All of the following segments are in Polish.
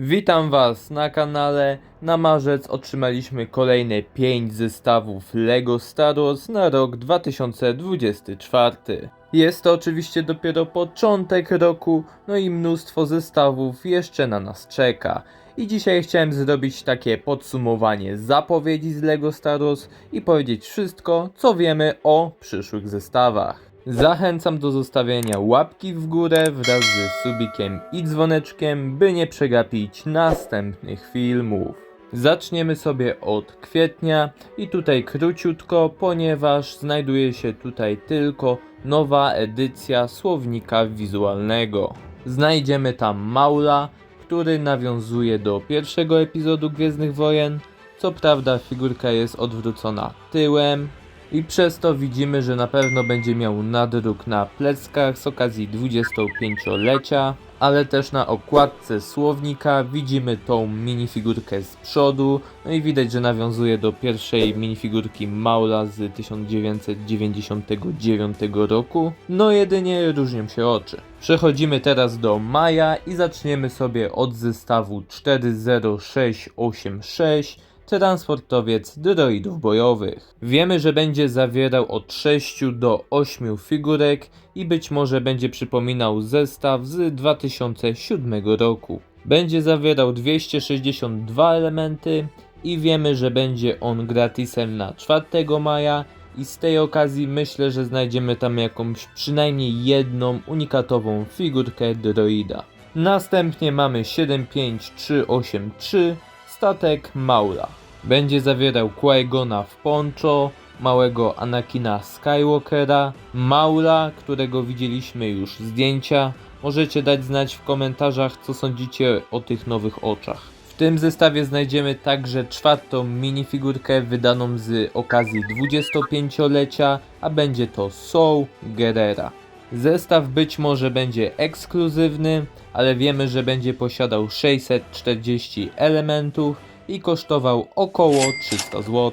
Witam Was na kanale. Na marzec otrzymaliśmy kolejne 5 zestawów LEGO Star Wars na rok 2024. Jest to oczywiście dopiero początek roku, no i mnóstwo zestawów jeszcze na nas czeka. I dzisiaj chciałem zrobić takie podsumowanie zapowiedzi z LEGO Star Wars i powiedzieć wszystko, co wiemy o przyszłych zestawach. Zachęcam do zostawienia łapki w górę wraz z subikiem i dzwoneczkiem, by nie przegapić następnych filmów. Zaczniemy sobie od kwietnia i tutaj króciutko, ponieważ znajduje się tutaj tylko nowa edycja słownika wizualnego. Znajdziemy tam Maula, który nawiązuje do pierwszego epizodu Gwiezdnych Wojen. Co prawda figurka jest odwrócona tyłem, i przez to widzimy, że na pewno będzie miał nadruk na pleckach z okazji 25-lecia, ale też na okładce słownika widzimy tą minifigurkę z przodu, no i widać, że nawiązuje do pierwszej minifigurki Maula z 1999 roku, no jedynie różnią się oczy. Przechodzimy teraz do maja i zaczniemy sobie od zestawu 40686 transportowiec droidów bojowych. Wiemy, że będzie zawierał od 6 do 8 figurek i być może będzie przypominał zestaw z 2007 roku. Będzie zawierał 262 elementy i wiemy, że będzie on gratisem na 4 maja i z tej okazji myślę, że znajdziemy tam jakąś przynajmniej jedną unikatową figurkę droida. Następnie mamy 75383 statek Maula. Będzie zawierał Qui-Gona w poncho, małego Anakina Skywalkera, Maula, którego widzieliśmy już zdjęcia. Możecie dać znać w komentarzach, co sądzicie o tych nowych oczach. W tym zestawie znajdziemy także czwartą minifigurkę wydaną z okazji 25-lecia, a będzie to Soul Gerrera. Zestaw być może będzie ekskluzywny, ale wiemy, że będzie posiadał 640 elementów i kosztował około 300 zł.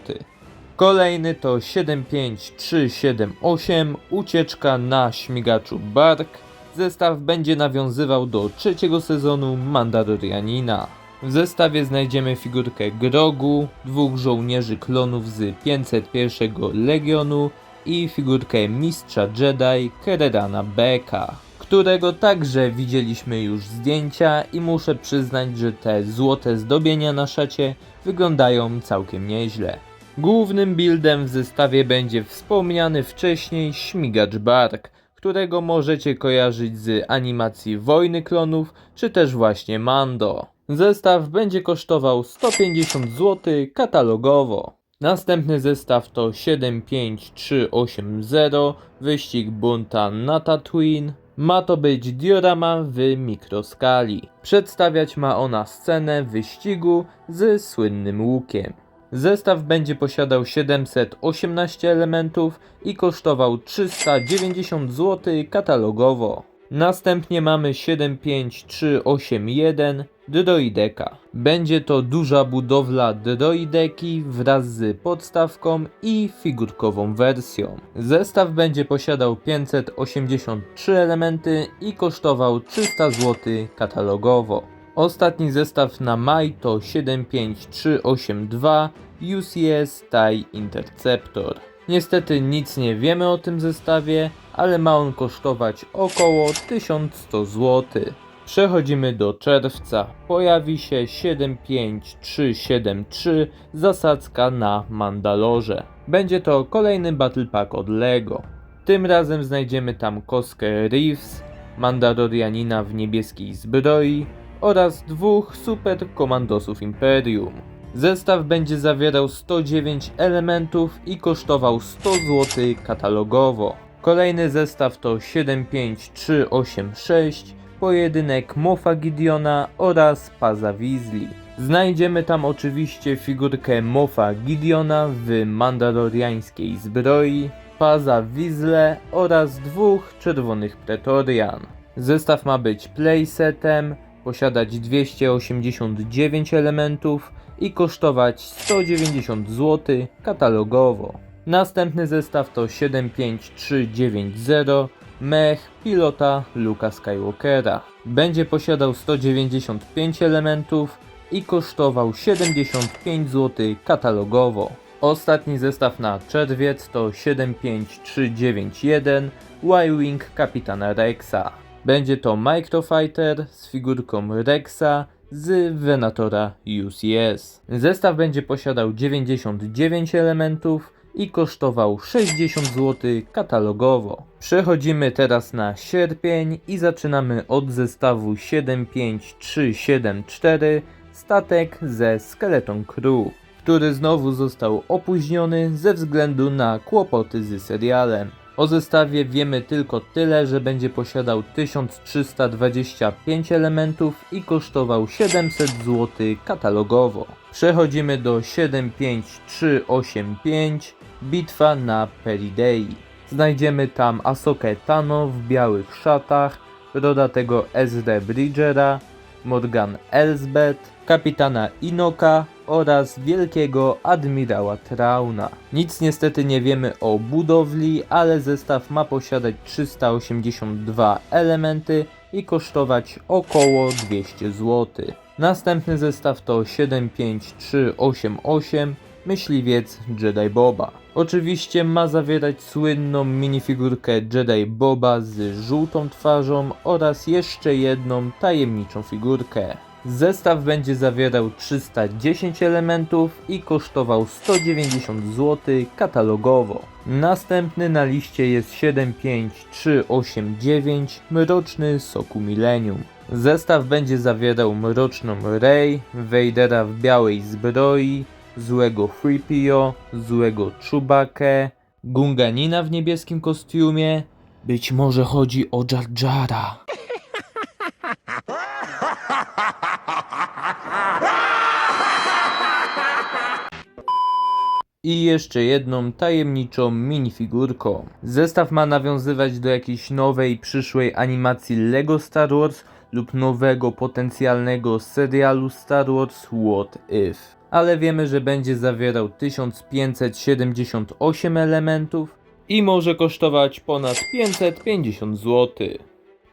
Kolejny to 75378 Ucieczka na śmigaczu Bark. Zestaw będzie nawiązywał do trzeciego sezonu Mandalorianina. W zestawie znajdziemy figurkę Grogu, dwóch żołnierzy klonów z 501 Legionu i figurkę Mistrza Jedi Kererana Beka, którego także widzieliśmy już zdjęcia i muszę przyznać, że te złote zdobienia na szacie wyglądają całkiem nieźle. Głównym buildem w zestawie będzie wspomniany wcześniej śmigacz Bark, którego możecie kojarzyć z animacji Wojny Klonów, czy też właśnie Mando. Zestaw będzie kosztował 150 zł katalogowo. Następny zestaw to 75380 Wyścig Bunta na Tatooine. Ma to być diorama w mikroskali. Przedstawiać ma ona scenę wyścigu z słynnym łukiem. Zestaw będzie posiadał 718 elementów i kosztował 390 zł katalogowo. Następnie mamy 75381 Droideka. Będzie to duża budowla droideki wraz z podstawką i figurkową wersją. Zestaw będzie posiadał 583 elementy i kosztował 300 zł katalogowo. Ostatni zestaw na maj to 75382 UCS TIE Interceptor. Niestety nic nie wiemy o tym zestawie, ale ma on kosztować około 1100 zł. Przechodzimy do czerwca. Pojawi się 75373 zasadzka na Mandalorze. Będzie to kolejny Battle Pack od LEGO. Tym razem znajdziemy tam kostkę Reeves, Mandalorianina w niebieskiej zbroi oraz dwóch super komandosów Imperium. Zestaw będzie zawierał 109 elementów i kosztował 100 zł katalogowo. Kolejny zestaw to 75386, pojedynek Mofa Gideona oraz Paza Weasley. Znajdziemy tam oczywiście figurkę Mofa Gideona w mandaloriańskiej zbroi, Paza Weasley oraz dwóch czerwonych Pretorian. Zestaw ma być playsetem, posiadać 289 elementów i kosztować 190 zł katalogowo. Następny zestaw to 75390 mech pilota Luka Skywalkera. Będzie posiadał 195 elementów i kosztował 75 zł katalogowo. Ostatni zestaw na czerwiec to 75391 Y-Wing kapitana Rexa. Będzie to Microfighter z figurką Rexa z Venatora UCS. Zestaw będzie posiadał 99 elementów i kosztował 60 zł katalogowo. Przechodzimy teraz na sierpień i zaczynamy od zestawu 75374 statek ze Skeleton Crew, który znowu został opóźniony ze względu na kłopoty z serialem. O zestawie wiemy tylko tyle, że będzie posiadał 1325 elementów i kosztował 700 zł katalogowo. Przechodzimy do 75385 Bitwa na Peridei. Znajdziemy tam Asokę Tano w białych szatach, rodatego SD Bridgera, Morgan Elsbeth, kapitana Inoka oraz wielkiego admirała Trauna. Nic niestety nie wiemy o budowli, ale zestaw ma posiadać 382 elementy i kosztować około 200 zł. Następny zestaw to 75388 Myśliwiec Jedi Boba. Oczywiście ma zawierać słynną minifigurkę Jedi Boba z żółtą twarzą oraz jeszcze jedną tajemniczą figurkę. Zestaw będzie zawierał 310 elementów i kosztował 190 zł katalogowo. Następny na liście jest 75389 Mroczny Soku Millennium. Zestaw będzie zawierał mroczną Rey, Vadera w białej zbroi, złego 3PO, złego Chewbacca, Gunganina w niebieskim kostiumie. Być może chodzi o Jar Jara. I jeszcze jedną tajemniczą minifigurką. Zestaw ma nawiązywać do jakiejś nowej przyszłej animacji LEGO Star Wars lub nowego potencjalnego serialu Star Wars What If. Ale wiemy, że będzie zawierał 1578 elementów i może kosztować ponad 550 zł.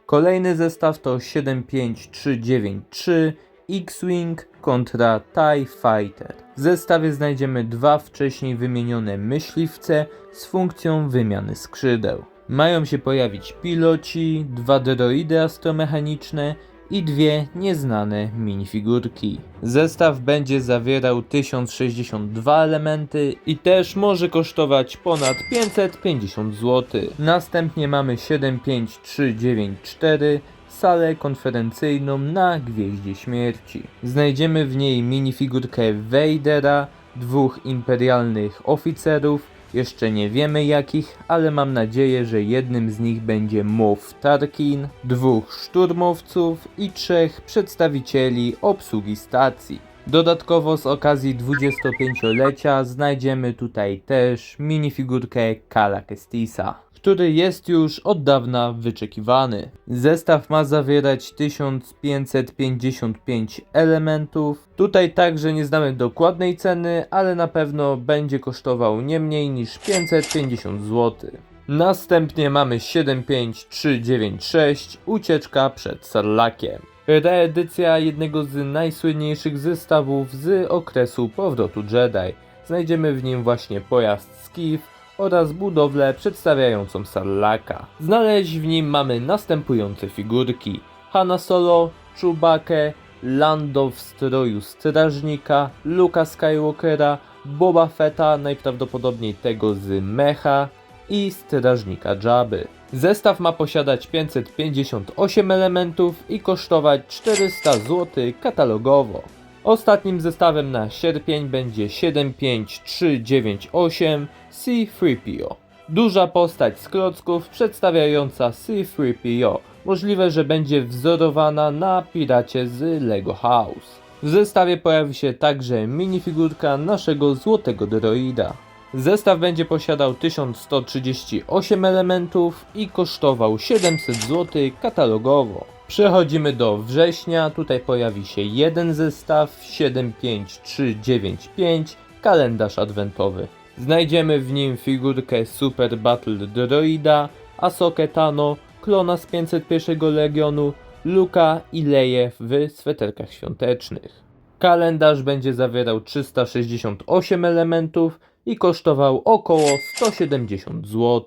Kolejny zestaw to 75393 X-Wing kontra TIE Fighter. W zestawie znajdziemy dwa wcześniej wymienione myśliwce z funkcją wymiany skrzydeł. Mają się pojawić piloci, dwa droidy astromechaniczne i dwie nieznane minifigurki. Zestaw będzie zawierał 1062 elementy i też może kosztować ponad 550 zł. Następnie mamy 75394 salę konferencyjną na Gwieździe Śmierci. Znajdziemy w niej minifigurkę Vadera, dwóch imperialnych oficerów, jeszcze nie wiemy jakich, ale mam nadzieję, że jednym z nich będzie Moff Tarkin, dwóch szturmowców i trzech przedstawicieli obsługi stacji. Dodatkowo z okazji 25-lecia znajdziemy tutaj też minifigurkę Kala Kestisa, który jest już od dawna wyczekiwany. Zestaw ma zawierać 1555 elementów. Tutaj także nie znamy dokładnej ceny, ale na pewno będzie kosztował nie mniej niż 550 zł. Następnie mamy 75396 Ucieczka przed Sarlakiem. Reedycja jednego z najsłynniejszych zestawów z okresu powrotu Jedi. Znajdziemy w nim właśnie pojazd Skiff oraz budowlę przedstawiającą Sarlaka. Znaleźć w nim mamy następujące figurki. Hanna Solo, Chewbacca, Lando w stroju strażnika, Luka Skywalkera, Boba Fetta, najprawdopodobniej tego z Mecha i strażnika Jabby. Zestaw ma posiadać 558 elementów i kosztować 400 zł katalogowo. Ostatnim zestawem na sierpień będzie 75398 C3PO. Duża postać z klocków przedstawiająca C3PO. Możliwe, że będzie wzorowana na piracie z Lego House. W zestawie pojawi się także minifigurka naszego złotego droida. Zestaw będzie posiadał 1138 elementów i kosztował 700 zł katalogowo. Przechodzimy do września, tutaj pojawi się jeden zestaw 75395 kalendarz adwentowy. Znajdziemy w nim figurkę Super Battle Droida, Asokę Tano, klona z 501 Legionu, Luka i Leję w sweterkach świątecznych. Kalendarz będzie zawierał 368 elementów i kosztował około 170 zł.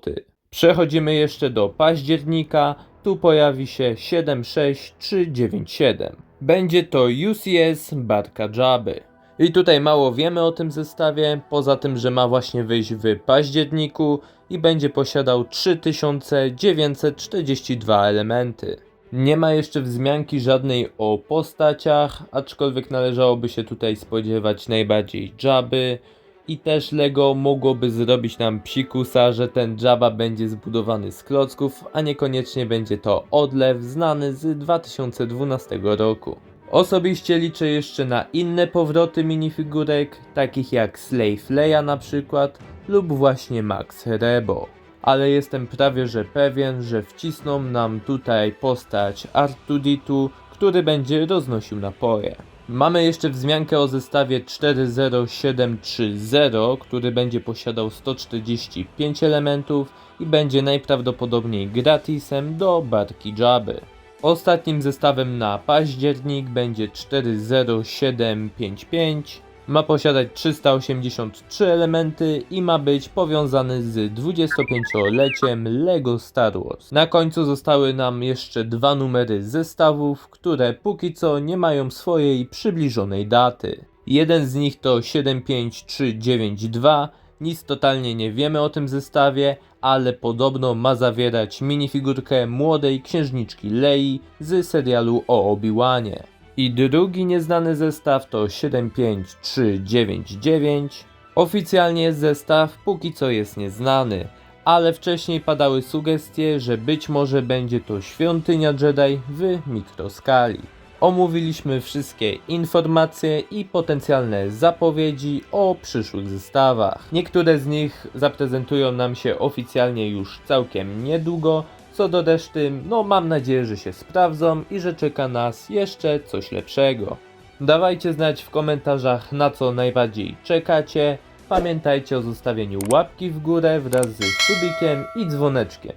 Przechodzimy jeszcze do października. Tu pojawi się 76397. Będzie to UCS Barka Jabby. I tutaj mało wiemy o tym zestawie, poza tym, że ma właśnie wyjść w październiku i będzie posiadał 3942 elementy. Nie ma jeszcze wzmianki żadnej o postaciach, aczkolwiek należałoby się tutaj spodziewać najbardziej Jabby i też Lego mogłoby zrobić nam psikusa, że ten Jabba będzie zbudowany z klocków, a niekoniecznie będzie to odlew znany z 2012 roku. Osobiście liczę jeszcze na inne powroty minifigurek, takich jak Slave Leia na przykład, lub właśnie Max Rebo. Ale jestem prawie że pewien, że wcisną nam tutaj postać R2D2, który będzie roznosił napoje. Mamy jeszcze wzmiankę o zestawie 40730, który będzie posiadał 145 elementów i będzie najprawdopodobniej gratisem do barki Jabby. Ostatnim zestawem na październik będzie 40755. Ma posiadać 383 elementy i ma być powiązany z 25-leciem LEGO Star Wars. Na końcu zostały nam jeszcze dwa numery zestawów, które póki co nie mają swojej przybliżonej daty. Jeden z nich to 75392. Nic totalnie nie wiemy o tym zestawie, ale podobno ma zawierać minifigurkę młodej księżniczki Lei z serialu o Obi-Wanie. I drugi nieznany zestaw to 75399. Oficjalnie zestaw póki co jest nieznany, ale wcześniej padały sugestie, że być może będzie to świątynia Jedi w mikroskali. Omówiliśmy wszystkie informacje i potencjalne zapowiedzi o przyszłych zestawach. Niektóre z nich zaprezentują nam się oficjalnie już całkiem niedługo. Co do reszty, no mam nadzieję, że się sprawdzą i że czeka nas jeszcze coś lepszego. Dawajcie znać w komentarzach na co najbardziej czekacie. Pamiętajcie o zostawieniu łapki w górę wraz z subikiem i dzwoneczkiem.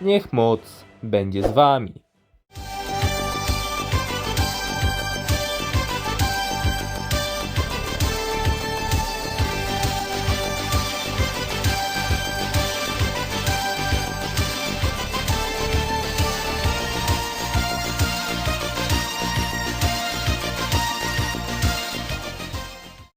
Niech moc będzie z wami.